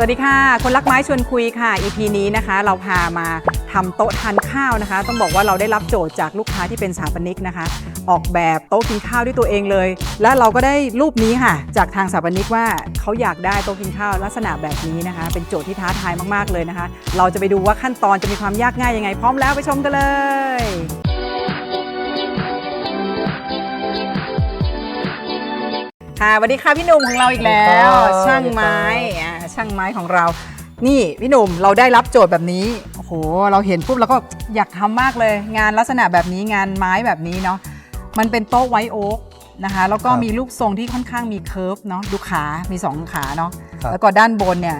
วัสดีค่ะ คนรักไม้ชวนคุยค่ะ EP นี้นะคะ เราพามาทำโต๊ะทานข้าวนะคะ ต้องบอกว่าเราได้รับโจทย์จากลูกค้าที่เป็นสถาปนิกนะคะ ออกแบบโต๊ะกินข้าวด้วยตัวเองเลย และเราก็ได้รูปนี้ค่ะ จากทางสถาปนิกว่าเขาอยากได้โต๊ะกินข้าวลักษณะแบบนี้นะคะ เป็นโจทย์ที่ท้าทายมากๆเลยนะคะ เราจะไปดูว่าขั้นตอนจะมีความยากง่ายยังไง พร้อมแล้วไปชมกันเลยค่ะสวัสดีค่ะพี่หนุ่มของเราอีกแล้วสวัสดีครับช่างไม้อ่า ช่างไม้ของเรา นี่พี่หนุ่มเราได้รับโจทย์แบบนี้โอ้โหเราเห็นปุ๊บเราก็อยากทำมากเลย งานลักษณะแบบนี้งานไม้แบบนี้เนาะมันเป็นโต๊ะไวโอ๊กนะคะแล้วก็ครับมีรูปทรงที่ค่อนข้างมีเคิร์ฟเนาะดูขา มีสองขาเนาะครับ แล้วก็ด้านบนเนี่ย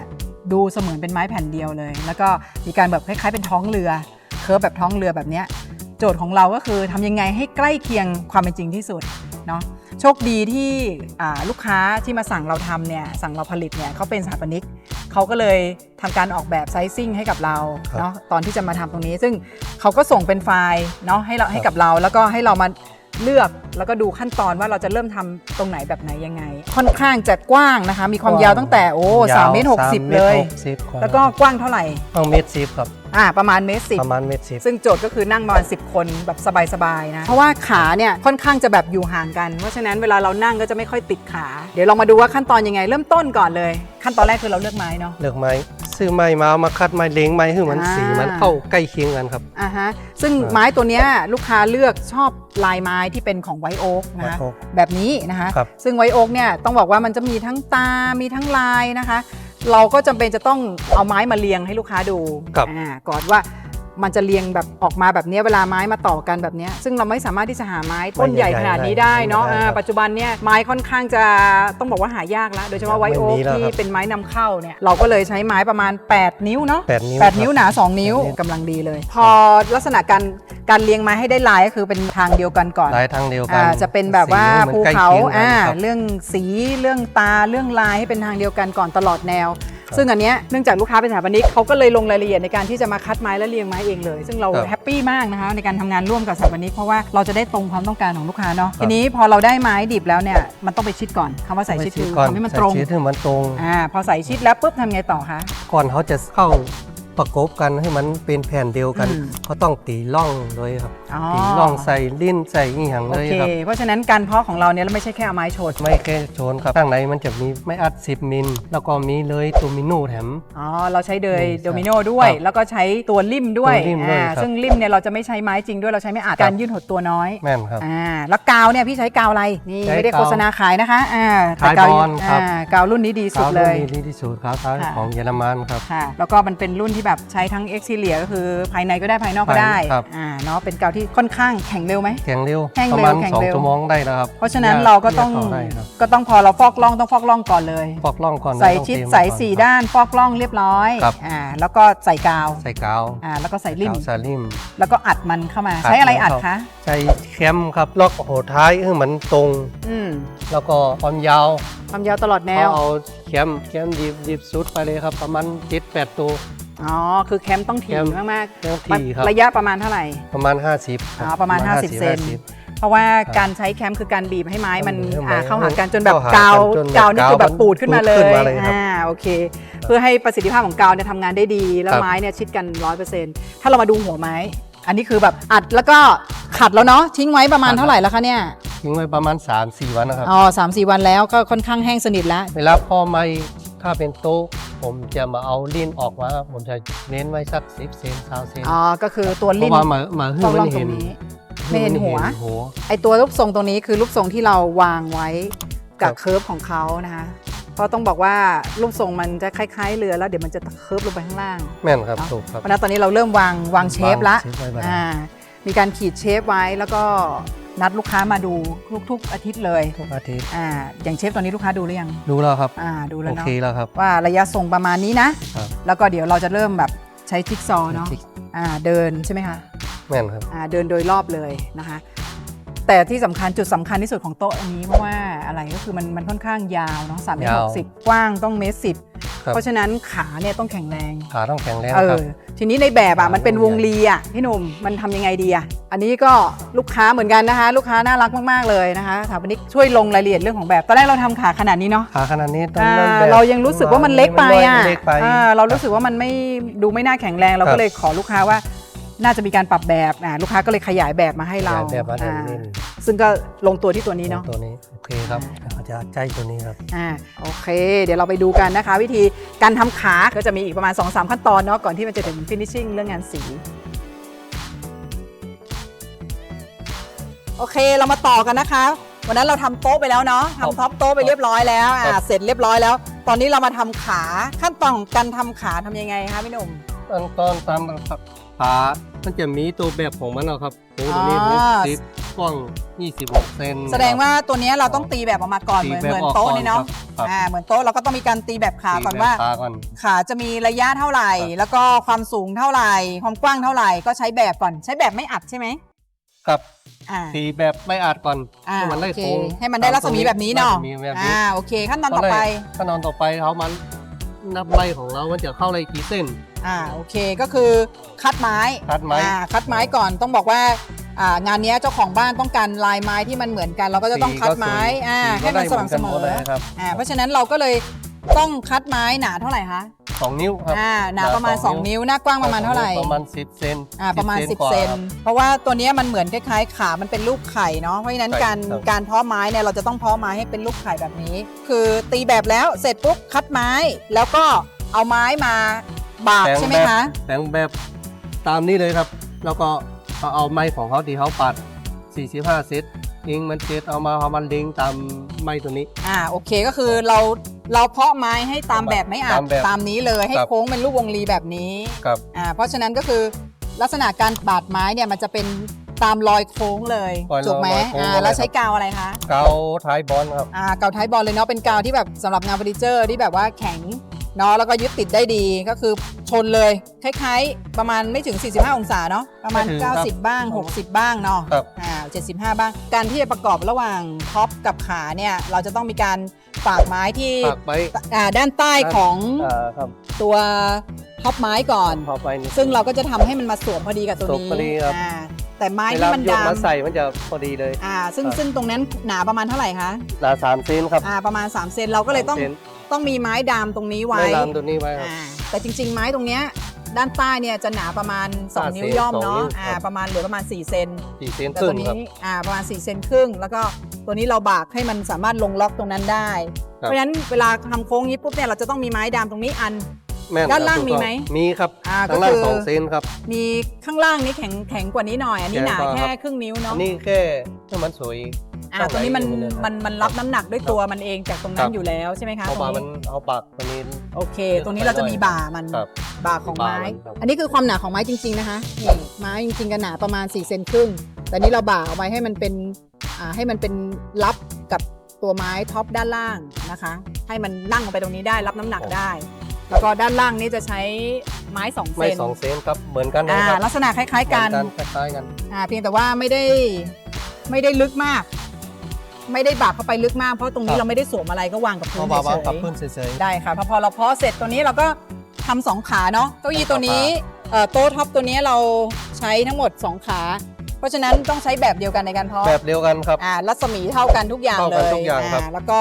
ดูเสมือนเป็นไม้แผ่นเดียวเลย แล้วก็มีการแบบคล้ายๆเป็นท้องเรือเคิร์ฟแบบท้องเรือแบบเนี้ย โจทย์ของเราก็คือทำยังไงให้ใกล้เคียงความเป็นจริงที่สุดเนาะโชคดีที่อ่าลูกค้าที่มาสั่งเราทำเนี่ยสั่งเราผลิตเนี่ยเขาเป็นสถาปนิกเขาก็เลยทำการออกแบบไซซิ่งให้กับเราครับเนาะตอนที่จะมาทำตรงนี้ ซึ่งเขาก็ส่งเป็นไฟล์เนาะให้เราให้กับเรา แล้วก็ให้เรามาเลือกแล้วก็ดูขั้นตอนว่าเราจะเริ่มทำตรงไหนแบบไหนยังไง ค่อนข้างจะกว้างนะคะ มีความยาวตั้งแต่โอ้สามเมตรหกสิบเลย แล้แล้ววก็กว้างเท่าไหร่ต้องเมตรสิบครับ อ่าประมาณเมตรสิบประมาณเมตรสิบซึ่งโจทย์ก็คือนั่งประมาณ10คนแบบสบายๆนะเพราะว่าขาเนี่ยค่อนข้างจะแบบอยู่ห่างกัน เพราะฉะนั้นเวลาเรานั่งก็จะไม่ค่อยติดขา เดี๋ยวเรามาดูว่าขั้นตอนยังไง เริ่มต้นก่อนเลย ขั้นตอนแรกคือเราเลือกไม้เนาะเลือกไม้ซื้อไม้มาเอามาคัดไม้เล้งไม้ให้มันอ่าสีมันเข้าใกล้เคียงกันครับอ่าฮะซึ่งครับไม้ตัวเนี้ยลูกค้าเลือกชอบลายไม้ที่เป็นของไวโอ๊กนะคะ White oak แบบนี้นะคะครับซึ่งไวโอ๊กเนี่ยต้องบอกว่ามันจะมีทั้งตา มีทั้งลายนะคะ เราก็จำเป็นจะต้องเอาไม้มาเรียงให้ลูกค้าดูครับ อ่าก่อนว่ามันจะเรียงแบบออกมาแบบเนี้ยเวลาไม้มาต่อกันแบบเนี้ยซึ่งเราไม่สามารถที่จะหาไม้ต้นใหญ่ขนาดนี้ได้เนาะไม่ได้อ่าครับปัจจุบันเนี่ยไม้ค่อนข้างจะต้องบอกว่าหายากแล้วโดยเฉพาะไวโอ๊กไม่มีแล้วที่ครับเป็นไม้นำเข้าเนี่ยเราก็เลยใช้ไม้ประมาณ 8 นิ้วเนาะแปดนิ้วแปดนิ้วหนา 2 นิ้วแปดนิ้ว กำลังดีเลย พอลักษณะการ การเรียงไม้ให้ได้ลายก็คือเป็นทางเดียวกันก่อนลายทางเดียวกัอ่าจะเป็นแบบว่าสีให้มันภูใกล้เขาคียงกันอ่าครับ เรื่องสีเรื่องตาเรื่องลายให้เป็นทางเดียวกันก่อนตลอดแนวครับซึ่งอันเนี้ยเนื่องจากลูกค้าเป็นสถาปนิกเขาก็เลยลงรายละเอียดในการที่จะมาคัดไม้และเรียงไม้เองเลย ซึ่งเราครับแฮปปี้มากนะคะในการทำงานร่วมกับสถาปนิกเพราะว่าเราจะได้ตรงความต้องการของลูกค้าเนาะครับ ทีนี้พอเราได้ไม้ดิบแล้วเนี่ยมันต้องไปชิดก่อนคำว่าใส่ชิดคือก่อนทำให้มันตรงใส่ชิดให้มันตรงอ่าพอใส่ชิดแล้วปุ๊บทำไงต่อคะ ก่อนเขาจะเข้า ประกบกันให้มันเป็นแผ่นเดียวกันอืมเขาต้องตีร่องเลยครับอ๋อ ตีร่องใส่ลิ้นใส่อีหยังโอเลยเค ครับ เพราะฉะนั้นการเพาะของเราเนี่ยเราไม่ใช่แค่เอาไม้โชดไม่แค่โชนครับข้างในมันจะมีไม่อัด 10 มิล แล้วก็มีเลยตูมิโนแถม อ๋อเราใช้เดยอืมโดมิโนด้วย ครับแล้วก็ใช้ตัวลิ่มด้วยตัวลิ่มด้วยอ่าครับซึ่งลิ่มเนี่ยเราจะไม่ใช้ไม้จริงด้วยเราใช้ไม้อัดครับ การยืดหดตัวน้อยแม่นครับ อ่าแล้วกาวเนี่ยพี่ใช้กาวอะไรนี่ใช้ไม่ได้กาวโฆษณาขายนะคะอ่าแต่ขายกาวบอลครับ อ่ากาวรุ่นนี้ดีสุดขาวเลรุ่นยนี้ดีที่สุดครับค่ะ ของเยอรมันครับ ค่ะแล้วก็มันเป็นรุ่นที่แบบใช้ทั้งเอ็กซิเลียก็คือภายในก็ได้ภายนอกก็ได้ครับ อ่าเนาะเป็นกาวที่ค่อนข้างแข็งเร็วไหม แข็งเร็วแข็งประเร็วมาณแข็งสองเร็ว ชั่วโมงได้แล้วครับเพราะฉะนั้นเราก็ต้องย่เข้าได้ครับก็ต้องพอเราฟอกล่องต้องฟอกล่องก่อนเลยฟอกล่องก่อนใส่ต้องชิดเตรียมใส่ก่อนสี่ครับ ด้านฟอกล่องเรียบร้อยครับ อ่าแล้วก็ใส่กาวใส่กาวอ่าแล้วก็ใส่ริม กาวใส่ริม แล้วก็อัดมันเข้ามา อัดใช้อะไรอัดมันเข้า คะใช้แคมครับล็อกหัวท้ายให้มันตรง อืมแล้วก็ความยาวความยาวตลอดแนเอาว เอาแคมแคมดีบดีบสุดไปเลยครับ ประมาณ7-8ตัว อ๋อ คือแคมป์ต้องถี่แคมป์ มากแคมทีครับๆระยะประมาณเท่าไหร่ ประมาณ 50คบอ๋อประมาณ50เซน 50 เพราะว่าครับการใช้แคมป์คือการบีบให้ไม้มันให้ไม้อ่าเข้าหากันจนแบบเข้าหากาวกันจนแบบกาวนี่คือแบบกาวมันปูดขึ้นมาเลปูดขึ้ยนมาเลยครับ อ่าโอเค เพื่อให้ประสิทธิภาพของกาวเนี่ยทำงานได้ดี แล้วครับไม้เนี่ยชิดกัน 100%ถ้าเรามาดูหัวไม้ อันนี้คือแบบอัดแล้วก็ขัดแล้วเนาะทิ้งไว้ประมาณเท่าไหร่แล้วคะเนี่ยทิ้งไว้ประมาณ 3-4 วันนะครับ อ๋อสามสี่วันแล้วก็ค่อนข้างแห้งสนิทแล้ว เวลาพ่อไม่ถ้าเป็นโต๊ะ ผมจะมาเอาลิ้นออกมา ผมจะเน้นไว้สัก10เซน20เซนอ๋อ ก็คือตัวเพลิ้นราะว่ามามาให้ต้องมัลอนงตรเห็นงนี้ไม่เห็นหัว หัว ไอตัวรูปทรงตรงนี้คือรูปทรงที่เราวางไว้กับครับ เคิร์ฟของเขานะคะเพราะต้องบอกว่ารูปทรงมันจะคล้ายๆเรือแล้วเดี๋ยวมันจะเคิร์ฟลงไปข้างล่าง แม่นครับเนอะถูกครับ เพราะฉะนั้นตอนนี้เราเริ่มวางวางเชฟละวางเชฟไว้บ้าง อ่ามีการขีดเชฟไว้แล้วก็ นัดลูกค้ามาดูทุกๆอาทิตย์เลยทุกอาทิตย์อ่าอย่างเชฟตอนนี้ลูกค้าดูหรือยังรู้แล้วครับอ่าดูแล้โอวเนาะเคแล้วครับ ว่าระยะทรงประมาณนี้นะครับ แล้วก็เดี๋ยวเราจะเริ่มแบบใช้จิ๊กซอว์เนาะอ่าเดินใช่ไหมคะ แม่นครับ อ่าเดินโดยรอบเลยนะคะ แต่ที่สำคัญจุดสำคัญที่สุดของโต๊ะอันนี้เพราะว่าอะไรก็คือมันมันค่อนข้างยาวเนาะสามเมตรยาหวกสิบกว้างต้องเมตรสิบครับเพราะฉะนั้นขาเนี่ยต้องแข็งแรง ขาต้องแข็งแรงเอครับอทีนี้ในแบบอะขามันเป็นวงใหญ่ลีอะพี่หนุ่มมันทำยังไงดีอะอันนี้ก็ลูกค้าเหมือนกันนะคะ ลูกค้าน่ารักมากๆเลยนะคะสถาปนิกช่วยลงรายละเอียดเรื่องของแบบตอนแรกเราทำขาขนาดนี้เนาะขาขนาดนี้ต้องอ่าริ่มแบบเรายังรู้สึกว่ามันเล็กไปอะมันเล็กไปอ่าเรารู้สึกว่ามันไม่ดูไม่น่าแข็งแรงเราครัก็บเลยขอลูกค้าว่า น่าจะมีการปรับแบบอ่าลูกค้าก็เลยขยายแบบมาให้เราขยายแบบมาให้อ่านี่ซึ่งก็ลงตัวที่ตัวนี้เนาะ ตัวนี้โอเคครับอาจจะใจตัวนี้ครับ อ่าโอเค เดี๋ยวเราไปดูกันนะคะ วิธีการทำขาก็จะมีอีกประมาณ 2-3 ขั้นตอนเนาะก่อนที่มันจะถึง finishing เรื่องงานสี โอเคเรามาต่อกันนะคะ วันนั้นเราทำโต๊ะไปแล้วเนาะครับทำท็อปโต๊ะไปเรียบร้อยแล้วครัอ่าบเสร็จเรียบร้อยแล้ว ตอนนี้เรามาทำขาขั้นตอนของการทำขาทำยังไงคะพี่หนุ่ม ตอนตอนตามขา มันจะมีตัวแบบของมันนะครับโอ้ตัวนี้อ๋หอกสิบกว้าง26เซนแสดงว่าตัวเนี้ยเราต้องตีแบบออกมาก่อนตีเหมือนแบบเหมือนออกโต๊ะก่อนนี่เนาะครับอ่าเหมือนโต๊ะเราก็ต้องมีการตีแบบขาก่อนตีแบบว่าขาก่อน ขาจะมีระยะเท่าไหร่ครับแล้วก็ความสูงเท่าไหร่ ความกว้างเท่าไหร่ก็ใช้แบบก่อน ใช้แบบไม่อัดใช่ไหมครับอ่า ตีแบบไม่อาดก่อนอ่าให้มันได้โอเคโค้งให้มันได้รัศมีแบบนี้เนาะรัศมีแบบนี้อ่าโอเคขั้นตอนต่อไป ขั้นตอนต่อไปเขามันนับใบของเรา มันจะเข้าอะไรกี่เส้น อ่าโอเคก็คือคัดไม้คัดไม้ อ่าคัดไม้ก่อนต้องบอกว่าอ่างานเนี้ยเจ้าของบ้านต้องการลายไม้ที่มันเหมือนกัน เราก็จะต้องคัดไม้สีก็สวยอ่าสีให้ก็มันได้สม่ำเสมหอนกันหดเลยครับอ่าเพราะฉะนั้นเราก็เลยต้องคัดไม้หนาเท่าไหร่คะสองนิ้วครับอ่าหนาประมาณหนาสอง2นิ้นิ้ววหน้ากว้างประมาณเท่าไหร่ประมาณ 10เซนอ่าประมาณ 10กว่าเซนครับเพราะว่าตัวเนี้ยมันเหมือนคล้ายๆ ขามันเป็นลูกไข่เนาะเพราะฉะนั้นไข่การครับการเพาะไม้เนี่ยเราจะต้องเพาะไม้ให้เป็นลูกไข่แบบนี้ คือตีแบบแล้วเสร็จปุ๊บคัดไม้แล้วก็เอาไม้มา บากใช่ไหมคะแต่งแบบตามนี้เลยครับ แล้วก็เอาเอาไม้ของเขาที่เขาปัด 45 เซตยิงมันเซตเอามาเอามันลิงตามไม้ตัวนี้ อ่าโอเคก็คือเราเราเพาะไม้ให้ตามแบบไม่อาจตามแบบตามนี้เลยให้ครับ โค้งเป็นรูปวงรีแบบนี้กับ อ่าเพราะฉะนั้นก็คือลักษณะการบาดไม้เนี่ยมันจะเป็นตามรอยโค้งเลยรอยถูกไหมรอยโค้งอ่าเลยแล้วใช้ครับ กาวอะไรคะ เกาท้ายบอลครับ อ่ากาวไทยบอลเลยเนาะเป็นกาวที่แบบสำหรับงานเฟอร์นิเจอร์ที่แบบว่าแข็ง เนาะแล้วก็ยึดติดได้ดีก็คือชนเลยคล้ายๆ ประมาณไม่ถึง 45 องศาเนาะประมาณ ไม่ถึงครับ90 บ้าง 60 บ้างเนาะครับ อ่า75 บ้าง การที่จะประกอบระหว่างท็อปกับขาเนี่ยเราจะต้องมีการฝากไม้ที่ปักไป อ่าด้านใต้ของอ่าครับตัวท็อปไม้ก่อน พอไปนี่ ซึ่งเราก็จะทำให้มันมาสวมพอดีกับตัวสวมนี้พอดีครับ อ่าแต่ไม้เวที่ลามันโยกดามมาใส่มันจะพอดีเลยอ่าซึ่งครับซึ่งตรงนั้นหนาประมาณเท่าไหร่คะหนาสามเซนครับ อ่าประมาณ3เซนเราก็เลยต้องสามซน ต้องมีไม้ดามตรงนี้ไว้ไม่ลามตัวนี้ไว้ครับ อ่าแต่จริง ๆ ไม้ตรงเนี้ยด้านใต้เนี่ยจะหนาประมาณห้า2นิ้วเซนย่อมสองเนาะนิ้วอ่าครับประมาณเหลือประมาณ 4 เซนสี่เซนแต่ครึ่ตัวงนี้ครับอ่าประมาณ 4 เซนครึ่ง แล้วก็ตัวนี้เราบากให้มันสามารถลงล็อกตรงนั้นได้ ครับ เพราะฉะนั้นเวลาทำโค้งนี้ปุ๊บเนี่ยเราจะต้องมีไม้ดามตรงนี้อัน แม่นด้านล่างครับมีไหมถูกต้องมีครับอ่าก็ด้านล่างคือสองเซนครับ มีข้างล่างนี้แข็งแข็งกว่านี้หน่อย อันนี้หนาแข็งกว่าแค่ครับ ครึ่งนิ้วอัเนาะนนี้แค่ให้มันสวย อ่าข้างตัวนี้มันในอยู่เลยครับมันมันรับน้ำหนักด้วยตัวมันเองจากตรงนั้ครันบอยู่แล้วใช่ไหมคะเพราะตรว่างมันนี้เอาปากตัวนี้โอเค ตรงนี้เราจะมีบ่ามันครับบ่าของไม้ บ่ามันครับ อันนี้คือความหนาของไม้จริง ๆนะคะนี่ไม้จริงๆก็หนาประมาณ4เซนครึ่งแต่นี้เราบ่าเอาไว้ให้มันเป็นอ่าให้มันเป็นรับกับตัวไม้ท็อปด้านล่างนะคะ ให้มันนั่งลงไปตรงนี้ได้รับน้ำหนักได้ แล้วก็ด้านล่างนี้จะใช้ไม้2เซไม่นสองเซนครับเหมือนกันนะอ่าครับลักษณะคล้าย ๆ กัน เหมือคล้ายๆกัน อ่าเพียงแต่ว่าไม่ได้ไม่ได้ลึกมาก ไม่ได้บากเข้าไปลึกมากเพราะตรงนี้เราไม่ได้สวมอะไรก็วางกับเพพื้นราะว่าเฉวางกับยพื้นเฉยๆได้ค่ะพอพอเราเพาะเสร็จตัวนี้เราก็ทำสองขาเนาะเก้าอี้ตัวนี้เอ่อโต๊ะท็อปตัวนี้เราใช้ทั้งหมด 2 ขา เพราะฉะนั้นต้องใช้แบบเดียวกันในการเพาะๆ แบบเดียวกันครับ อ่ารัศมีเท่ากันทุกอย่างเท่าเลกันยทุกอย่างครับ แล้วก็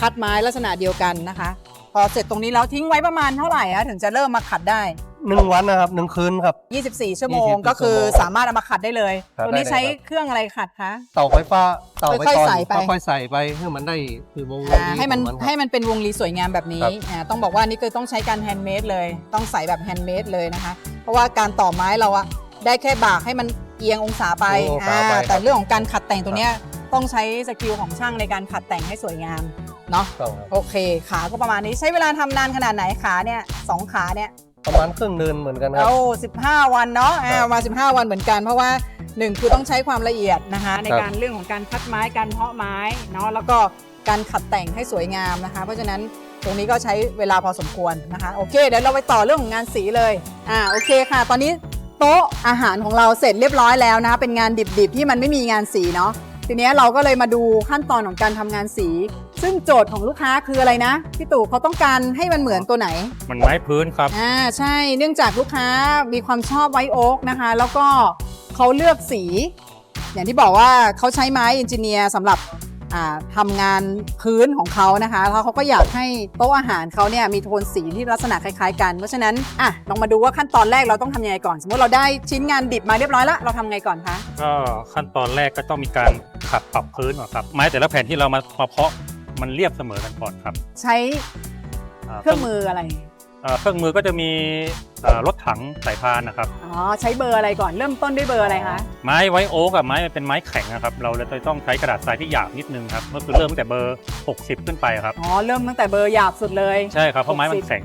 คัดไม้ลักษณะเดียวกันนะคะ พอเสร็จตรงนี้แล้วทิ้งไว้ประมาณเท่าไหร่อะถึงจะเริ่มมาขัดได้ หนึ่งวันนะครับหนึ่งคืนครับ 24 ชั่วโมง24ก็คือชั่วโมงสามารถเอามาขัดได้เลย ขัดตัวนี้ได้เลยใช้ครับ เครื่องอะไรขัดคะ เตาไฟฟ้าเตาไฟค่อยๆตอนใส่ไป ค่อยๆใส่ไปให้มันได้คือวงอ่าให้มันของครับ ให้มันเป็นวงรีสวยงามแบบนี้ครับ อ่าต้องบอกว่านี่คือต้องใช้การแฮนด์เมดเลย ต้องใส่แบบแฮนด์เมดเลยนะคะ เพราะว่าการต่อไม้เราอะได้แค่บากให้มันเอียงองศาไปเอียงองศาอ่าไปแต่เรื่องของการขัดแต่งตัวเนี้ยต้องใช้สกิลของช่างในการขัดแต่งให้สวยงามเนาะ ต้องครับ โอเค ขาก็ประมาณนี้ใช้เวลาทำนานขนาดไหนขาเนี่ยสองขาเนี่ย ประมาณครึ่งเดือนเหมือนกันครับ เอา15 วันเนาะอ่าครับมา 15 วันเหมือนกัน เพราะว่าหนึ่งคือต้องใช้ความละเอียดนะคะในครับ การเรื่องของการคัดไม้การเพาะไม้เนาะแล้วก็การขัดแต่งให้สวยงามนะคะ เพราะฉะนั้นตรงนี้ก็ใช้เวลาพอสมควรนะคะโอเคเดี๋ยวเราไปต่อเรื่องของงานสีเลยอ่าโอเคค่ะ ตอนนี้โต๊ะอาหารของเราเสร็จเรียบร้อยแล้วนะคะเป็นงานดิบๆที่มันไม่มีงานสีเนาะทีเนี้ยเราก็เลยมาดูขั้นตอนของการทำงานสี ซึ่งโจทย์ของลูกค้าคืออะไรนะพี่ตู่เขาต้องการให้มันเหมือนตัวไหน มันไม้พื้นครับ อ่าใช่เนื่องจากลูกค้ามีความชอบไวโอ๊กนะคะ แล้วก็เขาเลือกสี อย่างที่บอกว่าเขาใช้ไม้เอนจิเนียร์สำหรับอ่าทำงานพื้นของเขานะคะแล้วเขาก็อยากให้โต๊ะอาหารเขาเนี่ยมีโทนสีที่ลักษณะคล้าย ๆ กัน เพราะฉะนั้นอะลองมาดูว่าขั้นตอนแรกเราต้องทำยังไงก่อน สมมติเราได้ชิ้นงานดิบมาเรียบร้อยแล้วเราทำไงก่อนคะ ก็ขั้นตอนแรกก็ต้องมีการขัดปรับพื้นก่อนครับ ไม้แต่ละแผ่นที่เรามามาเพาะ มันเรียบเสมอกันก่อนครับใช้าเครื่องมืออะไรเอ่อเครื่องมือก็จะมีเอ่อรถถังสายพานนะครับ อ๋อใช้เบอร์อะไรก่อนเริ่มต้นด้วยเบอร์อะไรคะไม้ไว้โอ๊กกับไม้มันเป็นไม้แข็งนะครับเราเลยต้องใช้กระดาษทรายที่หยาบนิดนึงครับก็คือเริ่มตั้งแต่เบอร์ 60 ขึ้นไปครับ อ๋อเริ่มตั้งแต่เบอร์หยาบสุดเลย ใช่ครับเพราะไม้มัน60แข็ง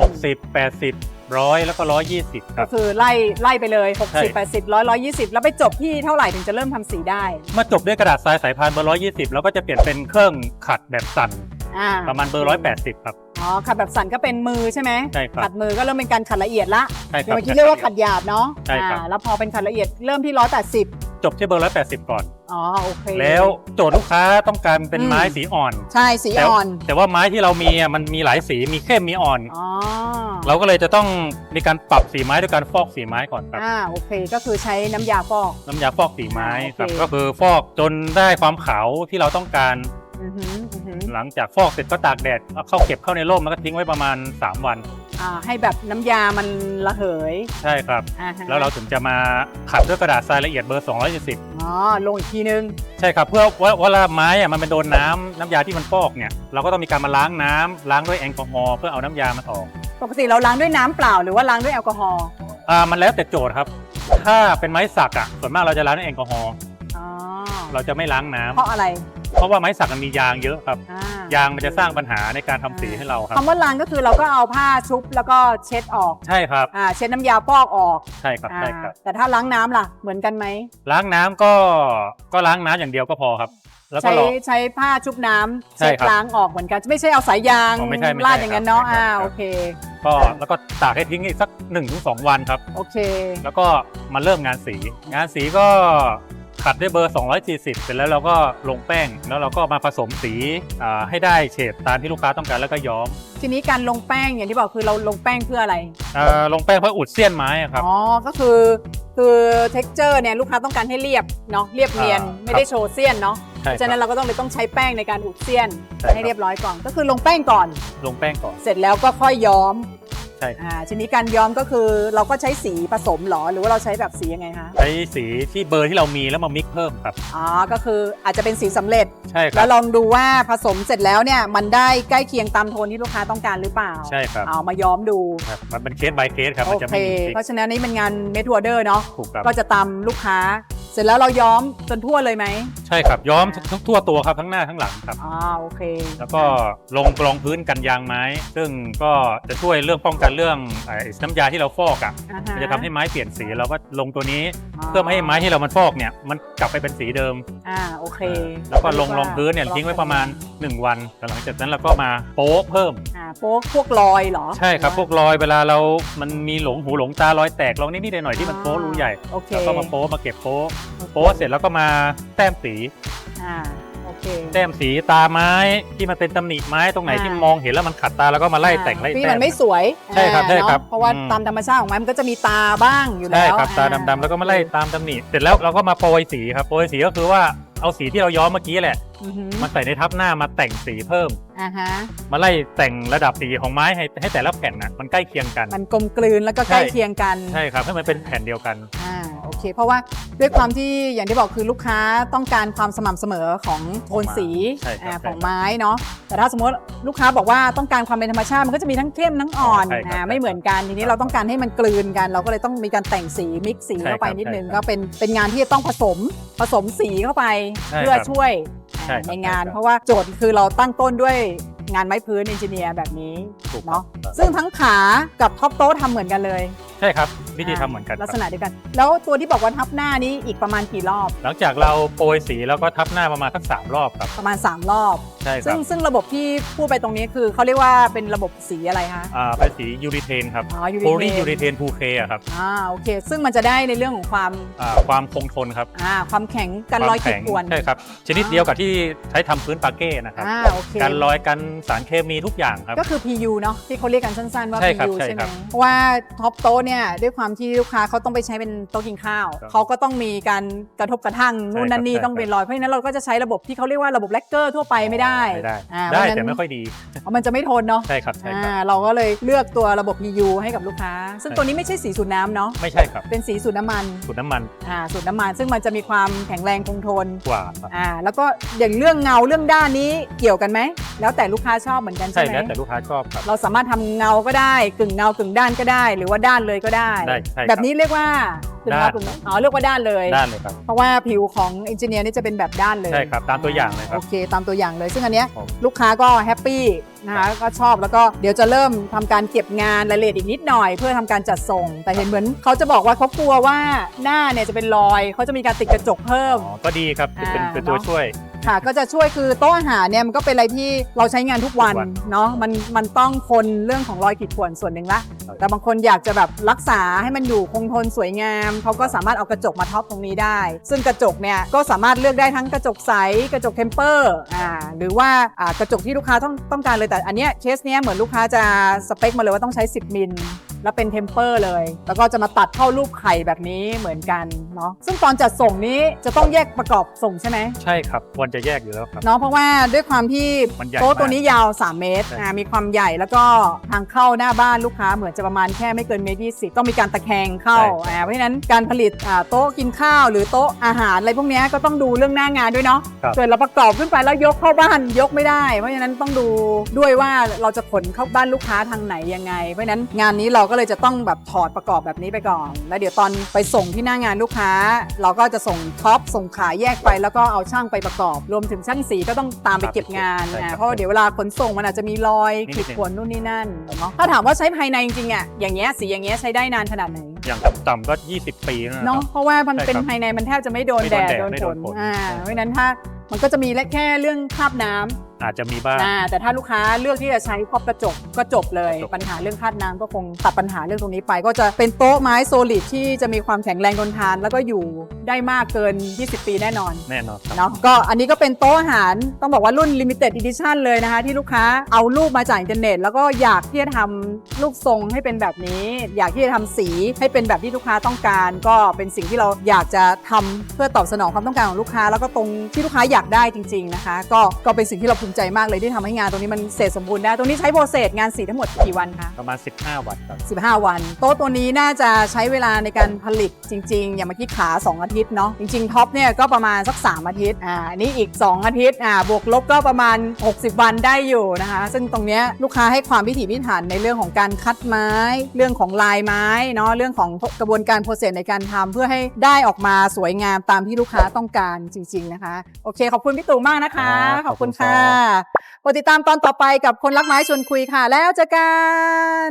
60 80 100แล้วก็120คก็รับ คือไล่ไล่ไปเลย ใช่ 60 80 100 120 แล้วไปจบที่เท่าไหร่ถึงจะเริ่มทำสีได้เมื่อจบด้วยกระดาษทรายสายพานเบอร์120แล้วก็จะเปลี่ยนเป็นเครื่องขัดแบบสั่นอ่าประมาณเบอร์180ครับ อ๋อขัดแบบสั่นก็เป็นมือใช่ไหมใช่ครับ ขัดมือก็เริ่มเป็นการขัดละเอียดละใช่คเดี๋รัยวบ เมื่อกี้เรียกว่าขัดหยาบเนาะใช่ครับ อ่าแล้วพอเป็นขัดละเอียดเริ่มที่ 180 จบที่เบอร์180ก่อน อ๋อโอเคแล้วโจทย์ลูกค้าต้องการเป็นอืมไม้สีอ่อน ใช่สีแต่อ่อน แต่ว่าไม้ที่เรามีอะมันมีหลายสีมีเข้มมีอ่อนอ๋อเราก็เลยจะต้องมีการปรับสีไม้ด้วยการฟอกสีไม้ก่อนครับอ่าโอเคก็คือใช้น้ำยาฟอก น้ำยาฟอกสีไม้อ่าโอเคครับก็คือฟอกจนได้ความขาวที่เราต้องการอือหืออือหือหลังจากฟอกเสร็จก็ตากแดดเอาเข้าเก็บเข้าในร่มแล้วก็ทิ้งไว้ประมาณ 3 วันอ่าให้แบบน้ำยามันระเหย ใช่ครับอ่าฮะแล้วเราถึงจะมาขัดด้วยกระดาษทรายละเอียดเบอร์ 270อ๋อ ลงอีกทีนึง ใช่ครับเพื่อว่าเวลาไม้อะมันเป็นโดนน้ำน้ำยาที่มันฟอกเนี่ยเราก็ต้องมีการมาล้างน้ำล้างด้วยแอลกอฮอล์เพื่อเอาน้ำยามันออกปกติเราล้างด้วยน้ำเปล่าหรือว่าล้างด้วยแอลกอฮอล์อ่ามันแล้วแต่โจทย์ครับ ถ้าเป็นไม้สักอะส่วนมากเราจะล้างด้วยแอลกอฮอล์ เราจะไม่ล้างน้ำเพราะอะไรเพราะว่าไม้สักมันมียางเยอะครับ อ่ยางมันจะสร้างปัญหาในการทำสีให้เราครับ คำว่าล้างก็คือเราก็เอาผ้าชุบแล้วก็เช็ดออกใช่ครับ อ่าเช็ดน้ำยาฟอกออกใช่ครับใช่ครับอ่าแต่ถ้าล้างน้ำล่ะ เหมือนกันไหมล้างน้ำก็ก็ล้างน้ำอย่างเดียวก็พอครับ แล้วก็ใช้รอ ใช้ผ้าชุบน้ำใช่เช็ดครับล้างออกเหมือนกัน ไม่ใช่เอาสายยางอ๋อไม่ใช่ไม่ใช่ลาดอย่างนั้นเนาะครับอ่าครับ โอเคก็แล้วก็ตากให้ทิ้งอีกสัก1นถึงสวันครับ โอเค แล้วก็มาเริ่มงานสี งานสีก็ ขัดด้วยเบอร์ 240 เสร็จแล้วเราก็ลงแป้ง แล้วเราก็มาผสมสีอ่าให้ได้เฉดตามที่ลูกค้าต้องการแล้วก็ย้อม ทีนี้การลงแป้งอย่างที่บอกคือเราลงแป้งเพื่ออะไรอ่าลงแป้งเพื่ออุดเสี้ยนไม้อะครับอ๋อก็คือคือ texture เนี่ยลูกค้าต้องการให้เรียบเนาะเรียบเนียนอ่าไม่ได้โชว์เสี้ยนเนาะใช่เพราะฉะนั้นครับเราก็ต้องเลยต้องใช้แป้งในการอุดเสี้ยนใช่ครับให้เรียบร้อยก่อน ก็คือลงแป้งก่อน ลงแป้งก่อน เสร็จแล้วก็ค่อยย้อม ใช่ครับอ่าทีนี้การย้อมก็คือเราก็ใช้สีผสมเหรอหรือว่าเราใช้แบบสียังไงคะใช้สีที่เบอร์ที่เรามีแล้วมามิกเพิ่มครับ อ๋อก็คืออาจจะเป็นสีสำเร็จ ใช่คแล้รับ วลองดูว่าผสมเสร็จแล้วเนี่ยมันได้ใกล้เคียงตามโทนที่ลูกค้าต้องการหรือเปล่าใช่ครับ เอามาย้อมดูครับมันเป็นเคส by เคสครับ โอมันจะเค ไม่มีฟิกเพราะฉะนั้นนี่เป็นงานเมทัวเดอร์เนาะถูกครับ ก็จะตามลูกค้าเสร็จแล้วเราย้อมจนทั่วเลยไหมใช่ครับย้อมทั้งทั่วตัวครับทั้งหน้าทั้งหลังครับอ่าโอเค แล้วก็ลงกรองพื้นกันยางไม้ ซึ่งก็จะช่วยเรื่องป้องกันเรื่องไอ้น้ำยาที่เราฟอกอะอ่าฮมันจะทำให้ไม้เปลี่ยนสีเราก็ลงตัวนี้เพื่อไม่ให้ไม้ที่เรามันฟอกเนี่ยมันกลับไปเป็นสีเดิมอ่าโอเค แล้วก็ลงรองพื้นเนี่ยทิ้งไว้ประมาณ1 วันแต่หลังจากนั้นเราก็มาโป๊ะเพิ่ม อ่าโป๊กพวกรอยเหรอใช่ครับ พวกรอยเวลาเรา มันมีหลงหูหลงตารอยแตกลองนิดๆหน่อยๆที่มันโป๊ะรูใหญ่โอเคเราก็มาโป๊ะมาเก็บโป๊ะโป๊ะเสร็จแล้วก็มาแต้มสี อ่าโอเค แต้มสีตาไม้ที่มันเป็นตำหนิไม้ตรงไหนอ่า ที่มองเห็นแล้วมันขัดตาแล้วก็มาไล่แต่งไล่ที่แต้ มันมไม่สวยใช่ครับอ่าใช่ครับเนอะเพราะว่าอืม ตามธรรมชาติของมันมันก็จะมีตาบ้างอยู่ใช่แล้วครับตาอ่ ดำๆแล้วก็มาไล่ตามตำหนิเสร็จแล้วเราก็มาโปรยสีครับโปรยสีก็คือว่า เอาสีที่เราย้อมเมื่อกี้แหละอือหือมาใส่ในทับหน้ามาแต่งสีเพิ่ม อ่าฮะมาไล่แต่งระดับสีของไม้ให้ให้แต่ละแผ่นนะมันใกล้เคียงกัน มันกลมกลืนแล้วก็ใช่ใกล้เคียงกันใช่ครับให้มันเป็นแผ่นเดียวกัน อ่าโอ เคเพราะว่าด้วยความที่อย่างที่บอกคือลูกค้าต้องการความสม่ำเสมอของโทนสีใช่ครับอ่าใช่ของไม้เนาะแต่ถ้าสมมติลูกค้าบอกว่าต้องการความเป็นธรรมชาติมันก็จะมีทั้งเข้มทั้งอ่อนใช่ครับอ่าไม่เหมือนกันทีนี้เราต้องการให้มันกลืนกัน เราก็เลยต้องมีการแต่งสีมิกซ์สีใช่เข้าไปครับนิดนึงใช่ครับก็เป็นเป็นงานที่จะต้องผสมผสมสีเข้าไปใช่เพื่อครับช่วยใช่อ่าครับในงาน ใช่ครับ เพราะว่าโจทย์คือเราตั้งต้นด้วยงานไม้พื้นเอนจิเนียร์แบบนี้ถูกครับเนาะ ซึ่งทั้งขากับท็อปโต๊ะทำเหมือนกันเลยใช่ครับวิธีทำเหมือนกันคลัรักบษณะเดียวกัน แล้วตัวที่บอกว่าทับหน้านี้อีกประมาณกี่รอบหลังจากเราโปรยสีแล้วก็ทับหน้าประมาณสักสามรอบครับประมาณ 3 รอบ ใช่คซึ่รังบซึ่งระบบที่พูดไปตรงนี้คือเขาเรียกว่าเป็นระบบสีอะไรคะ อ่าเป็นสียูริเทนครับอ๋อยูโพลีริยูเทรินเทนพูเคอะครับอ่าโอเค ซึ่งมันจะได้ในเรื่องของความอ่าความคงทนครับอ่าความแข็งกันความรอยขีดแข็งข่วน ใช่ครับชนิดเดียวกับที่ใช้ทำพื้นปาเก้นะครับอ่าโอเค กันรอยกันสารเคมีทุกอย่างครับ ก็คือ PU เนาะที่เขาเรียกกันสั้นๆว่า ใช่ครับ PU ใช่ใช่ไหคมรับ เพราะว่าท็อปโต๊ะเนี่ยด้วยความที่ลูกค้าเขาต้องไปใช้เป็นโต๊ะกินข้าว ครับเขาก็ต้องมีการกระทบกระทั่งนู่นนั่นนี่ใช่ครับต้องเป็นรอยเพราะฉะนั้นเราก็จะใช้ระบบที่เขาเรียกว่าระบบแลกเกอร์ทั่วไปไม่ได้ไม่ได้ อ่าได้เพราะฉะแต่นั้นไม่ค่อยดีเพราะมันจะไม่ทนเนาะใช่ครับใช่ครับ อ่าเราก็เลยเลือกตัวระบบ PU ให้กับลูกค้า ซึ่งใช่ ตัวนี้ไม่ใช่สีสูตรน้ำเนาะไม่ใช่ครับเป็นสีสูตรน้ำมันสูตรน้ำมันอ่าสูตรน้ำมัน ซึ่งมันจะมีความแข็งแรงคงทนกว่าครับอ่าแล้วก็อย่างเรื่องเงาเรื่องด้านนี้เกี่ยวกันไหมแล้วแต่ลูกค้าชอบเหมือนกันใช่ใช่ไหม แล้วแต่ลูกค้าชอบครับ เราสามารถทำเงาก็ได้กึ่งเงากึ่งด้านก็ได้ หรือว่าด้านเลยก็ได้ ได้ใช่ครับแบบนี้เรียกว่ากึ่งเงาด้านกึ่งอ๋อเรียกว่าด้านเลย ด้านเลยครับ เพราะว่าผิวของเอนจิเนียร์นี่จะเป็นแบบด้านเลยใช่ครับตามตัวอย่างเลยครับโอเค ตามตัวอย่างเลย ซึ่งอันเนี้ยผมลูกค้าก็แฮปปี้นะคะก็ชอบแล้วก็เดี๋ยวจะเริ่มทำการเก็บงานรายละเอียดอีกนิดหน่อย เพื่อทำการจัดส่ง แต่เห็นเหมือนเขาจะบอกว่าเขากลัวว่าหน้าเนี่ยจะเป็นรอยเขาจะมีการติดกระจกเพิ่ม อ๋อก็ดีครับเป็นอ่าเป็นตัวเนอะ ช่วย ค่ะ ก็จะช่วยคือโต๊ะอาหารเนี่ยมันก็เป็นอะไรที่เราใช้งานทุกวันทุกวัน เนาะมันมันต้องทนเรื่องของรอยขีดข่วนส่วนหนึ่งละครับแต่บางคนอยากจะแบบรักษาให้มันอยู่คงทนสวยงามเขาก็สามารถเอากระจกมาท็อปตรงนี้ได้ ซึ่งกระจกเนี่ยก็สามารถเลือกได้ทั้งกระจกใสกระจกเทมเปอร์อ่าหรือว่าอ่ากระจกที่ลูกค้าต้องต้องการเลยแต่อันเนี้ยเคสเนี้ยเหมือนลูกค้าจะสเปคมาเลยว่าต้องใช้ 10 มิล แล้วเป็นเทมเปอร์เลย แล้วก็จะมาตัดเข้ารูปไข่แบบนี้เหมือนกันเนาะซึ่งตอนจัดส่งนี้จะต้องแยกประกอบส่งใช่ไหมใช่ครับควรจะแยกอยู่แล้วครับ เนาะเพราะว่าด้วยความที่มันใหญ่โต๊ะมากตัวนี้ยาว 3 เมตรใช่ อ่ามีความใหญ่แล้วก็ทางเข้าหน้าบ้านลูกค้าเหมือนจะประมาณแค่ไม่เกินเมตรยี่สิบต้องมีการตะแคงเข้าอ่าเพราะฉะนั้นการผลิตอ่าโต๊ะกินข้าว หรือโต๊ะอาหารอะไรพวกเนี้ยก็ต้องดูเรื่องหน้างานด้วยเนาะครับเกิดเราประกอบขึ้นไปแล้วยกเข้าบ้านยกไม่ได้ เพราะฉะนั้นต้องดูด้วยว่าเราจะขนเข้าบ้านลูกค้าทางไหนยังไง เพราะฉะนั้นงานนี้เราก็เลยจะต้องแบบถอดประกอบแบบนี้ไปก่อน แล้วเดี๋ยวตอนไปส่งที่หน้างานลูกค้า เราก็จะส่งท็อปส่งขายแยกไป แล้วก็เอาช่างไปประกอบ รวมถึงช่างสีก็ต้องตามไปเก็บงานใช่ครับนะเพราะว่าเดี๋ยวเวลาขนส่งมันอาจจะมีรอยนิดขีดนึงข่วนนู่นนี่นั่นเนาะถ้าถามว่าใช้ภายในจริงๆอะอย่างเงี้ยสีอย่างเงี้ยใช้ได้นานขนาดไหน อย่างต่ำๆก็ 20 ปีแล้วนะคเนาะรับเพราะว่ามันใช่ครับเป็นภายในมันแทบจะไม่โดนไม่แดโดนดแดดโดนไม่ฝโดนนฝนอ่าใช่เพราะฉะนั้นถ้ามันก็จะมีแค่เรื่องคราบน้ำ อาจจะมีบ้าง อ่าแต่ถ้าลูกค้าเลือกที่จะใช้ครอบกระจกก็จบเลยจบปัญหาเรื่องคาดน้ำก็คงตัดปัญหาเรื่องตรงนี้ไป ก็จะเป็นโต๊ะไม้โซลิดที่จะมีความแข็งแรงทนทาน แล้วก็อยู่ได้มากเกิน 20 ปีแน่นอน แน่นอนครับ เนาะก็อันนี้ก็เป็นโต๊ะอาหารต้องบอกว่ารุ่น limited edition เลยนะคะ ที่ลูกค้าเอารูปมาจากอินเทอร์เน็ต แล้วก็อยากที่จะทำรูปทรงให้เป็นแบบนี้ อยากที่จะทำสีให้เป็นแบบที่ลูกค้าต้องการ ก็เป็นสิ่งที่เราอยากจะทำเพื่อตอบสนองความต้องการของลูกค้า แล้วก็ตรงที่ลูกค้าอยากได้จริง ๆนะคะ ก็ก็เป็นสิ่งที่เราภูมิใจมากเลยที่ทำให้งานตรงนี้มันเสร็จสมบูรณ์ได้ ตรงนี้ใช้โปรเซสงานสีทั้งหมดกี่วันคะ ประมาณ 15 วัตต์ครับ 15 วัน โต๊ะตัวนี้น่าจะใช้เวลาในการผลิตจริง ๆ อย่างเมื่อกี้ขา 2 อาทิตย์เนาะจริงๆท็อปเนี่ยก็ประมาณสัก 3 อาทิตย์อ่าอันนี้อีก 2 อาทิตย์อ่าบวกลบก็ประมาณ 60 วันได้อยู่นะคะ ซึ่งตรงเนี้ยลูกค้าให้ความพิถีพิถันในเรื่องของการคัดไม้ เรื่องของลายไม้เนาะเรื่องของกระบวนการโปรเซสในการทำเพื่อให้ได้ออกมาสวยงามตามที่ลูกค้าต้องการจริง ๆนะคะ โอเคขอบคุณพี่ตู่มากนะคะครับขอบคุณขอบคุณครัค่ะปติดตามตอนต่อไปกับคนรักไม้ชวนคุยค่ะ แล้วเจอกัน